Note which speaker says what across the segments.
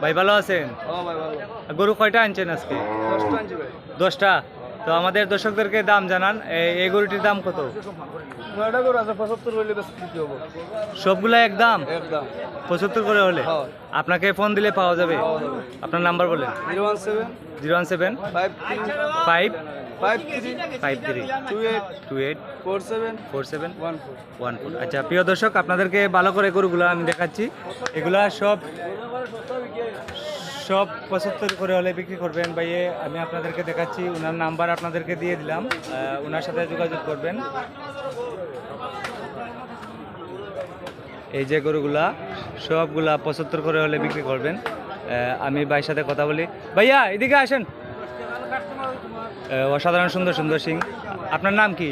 Speaker 1: ভাই ভালো আছেন?
Speaker 2: ভালো।
Speaker 1: গরু কয়টা আনছেন আজকে?
Speaker 2: দশটা
Speaker 1: তো আমাদের দর্শকদেরকে দাম জানান। এই- গরুটির দাম কত? সবগুলা একদম। পঁচাত্তর করে হলে?
Speaker 2: হ্যাঁ।
Speaker 1: আপনাকে ফোন দিলে পাওয়া যাবে? আপনার নাম্বার বলেন।
Speaker 2: Zero one seven.
Speaker 1: Zero one seven.
Speaker 2: Five
Speaker 1: আচ্ছা প্রিয় দর্শক আপনাদেরকে ভালো করে গরুগুলো আমি দেখাচ্ছি। এগুলা সব সব পঁচাত্তর করে হলে বিক্রি করবেন। ভাইয়ে আমি আপনাদেরকে দেখাচ্ছি ওনার নাম্বার আপনাদেরকে দিয়ে দিলাম। ওনার সাথে যোগাযোগ করবেন। এই যে গরুগুলা সবগুলা পঁচাত্তর করে হলে বিক্রি করবেন। আমি ভাইয়ের সাথে কথা বলি। ভাইয়া এদিকে আসেন। অসাধারণ সুন্দর সুন্দর সিং আপনার নাম কি?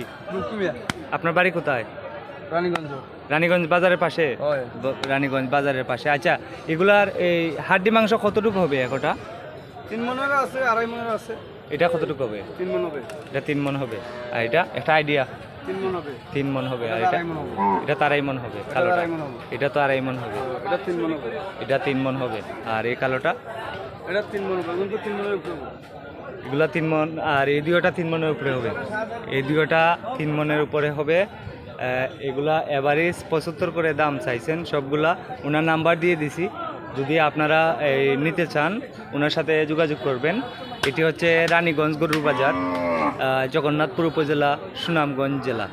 Speaker 1: আপনার বাড়ি কোথায়?
Speaker 2: রানীগঞ্জ।
Speaker 1: রানীগঞ্জ বাজারের পাশে রানীগঞ্জ বাজারের পাশে আচ্ছা এগুলার এই হাড্ডি মাংস কতটুকু হবে একটা
Speaker 2: তিন মনের আছে আড়াই মনের আছে
Speaker 1: এটা কতটুকু হবে
Speaker 2: তিন মন হবে
Speaker 1: এটা তিন মন হবে আর এটা একটা আইডিয়া
Speaker 2: তিন মন হবে
Speaker 1: তিন মন হবে আর
Speaker 2: এটা
Speaker 1: এটা
Speaker 2: মন
Speaker 1: তো আড়াই মন হবে কালোটা
Speaker 2: মন
Speaker 1: এটা তো আড়াই মন হবে
Speaker 2: এটা তিন মন হবে
Speaker 1: এটা তিন মন হবে আর এই কালোটা
Speaker 2: এটা তিন মন হবে কিন্তু তিন মনের উপরে হবে।
Speaker 1: এগুলা তিন মন আর এই দুইটা তিন মনের উপরে হবে এই দুইটা তিন মনের উপরে হবে এগুলা এভারেজ পঁচাত্তর করে দাম চাইছেন, সবগুলা ওনার নাম্বার দিয়ে দিছি। যদি আপনারা নিতে চান, ওনার সাথে যোগাযোগ করবেন। এটি হচ্ছে রানীগঞ্জ গরুর বাজার জগন্নাথপুর উপজেলা, সুনামগঞ্জ জেলা।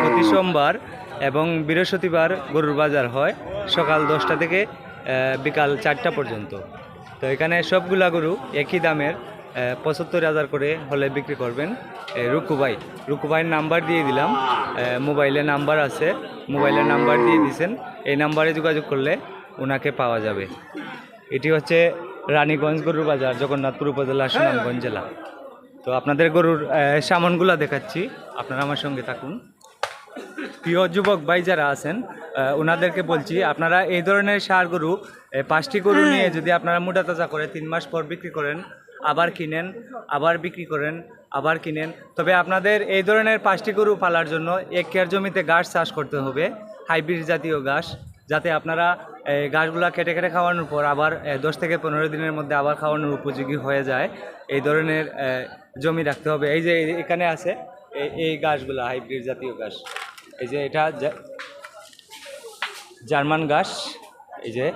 Speaker 1: প্রতি সোমবার এবং বৃহস্পতিবার গরুর বাজার হয়, সকাল দশটা থেকে বিকাল চারটা পর্যন্ত। তো এখানে সবগুলা গরু একই দামের পঁচাত্তর হাজার করে হলে বিক্রি করবেন। রুকুবাই রুকুবাইয়ের নাম্বার দিয়ে দিলাম। মোবাইলে নাম্বার আছে মোবাইলের নাম্বার দিয়ে দিয়েছেন এই নাম্বারে যোগাযোগ করলে ওনাকে পাওয়া যাবে। এটি হচ্ছে রানীগঞ্জ গরুর বাজার জগন্নাথপুর উপজেলা সুনামগঞ্জ জেলা। তো আপনাদের গরুর সামানগুলা দেখাচ্ছি। আপনারা আমার সঙ্গে থাকুন। প্রিয় যুবক ভাই যারা আছেন ওনাদেরকে বলছি আপনারা এই ধরনের সার গরু পাঁচটি গরু নিয়ে যদি আপনারা মোটা তাজা করে তিন মাস পর বিক্রি করেন আবার কিনেন, আবার বিক্রি করেন, আবার কিনেন। তবে আপনাদের এই ধরনের পাঁচটি গরু পালার জন্য এক কেয়ার জমিতে ঘাস চাষ করতে হবে, হাইব্রিড জাতীয় ঘাস, যাতে আপনারা এই ঘাসগুলা কেটে কেটে খাওয়ানোর পর আবার দশ থেকে পনেরো দিনের মধ্যে আবার খাওয়ানোর উপযোগী হয়ে যায়। এই ধরনের জমি রাখতে হবে। এই যে এখানে আছে এই- ঘাসগুলা, হাইব্রিড জাতীয় গাছ এই যে এটা জার্মান ঘাস। এই যে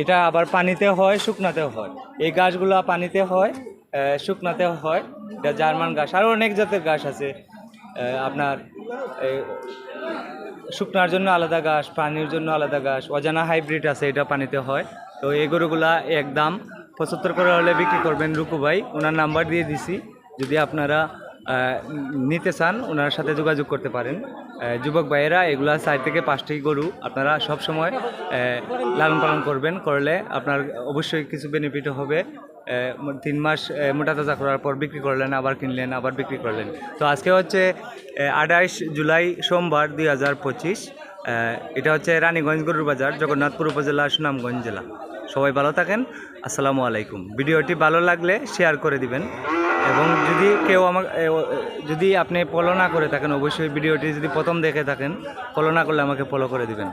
Speaker 1: এটা আবার পানিতে হয়, শুকনাতেও হয়। এই গাছগুলো পানিতে হয় শুকনাতেও হয়, এটা জার্মান গাছ। আরও অনেক জাতের গাছ আছে আপনার শুকনার জন্য আলাদা গাছ, পানির জন্য আলাদা গাছ, অজানা হাইব্রিড আছে, এটা পানিতে হয়। তো এই গরুগুলা একদম পঁচাত্তর করে হলে বিক্রি করবেন রুকু ভাই ওনার নাম্বার দিয়ে দিছি, যদি আপনারা নিতে চান, ওনার সাথে যোগাযোগ করতে পারেন। যুবক ভাইয়েরা, এগুলা চার থেকে পাঁচটি গরু আপনারা সব সময় লালন পালন করবেন, করলে আপনার অবশ্যই কিছু বেনিফিট হবে। তিন মাস মোটা তাজা করার পর বিক্রি করলেন, আবার কিনলেন, আবার বিক্রি করলেন। তো আজকে হচ্ছে আঠাইশ জুলাই সোমবার দুই হাজার পঁচিশ এটা হচ্ছে রানীগঞ্জ গরুর বাজার, জগন্নাথপুর উপজেলা, সুনামগঞ্জ জেলা। সবাই ভালো থাকেন, আসসালামু আলাইকুম। ভিডিওটি ভালো লাগলে শেয়ার করে দিবেন। এবং যদি কেউ এ, যদি আপনি ফলো না করে থাকেন অবশ্যই ভিডিওটি যদি প্রথম দেখে থাকেন ফলো না করলে আমাকে ফলো করে দিবেন।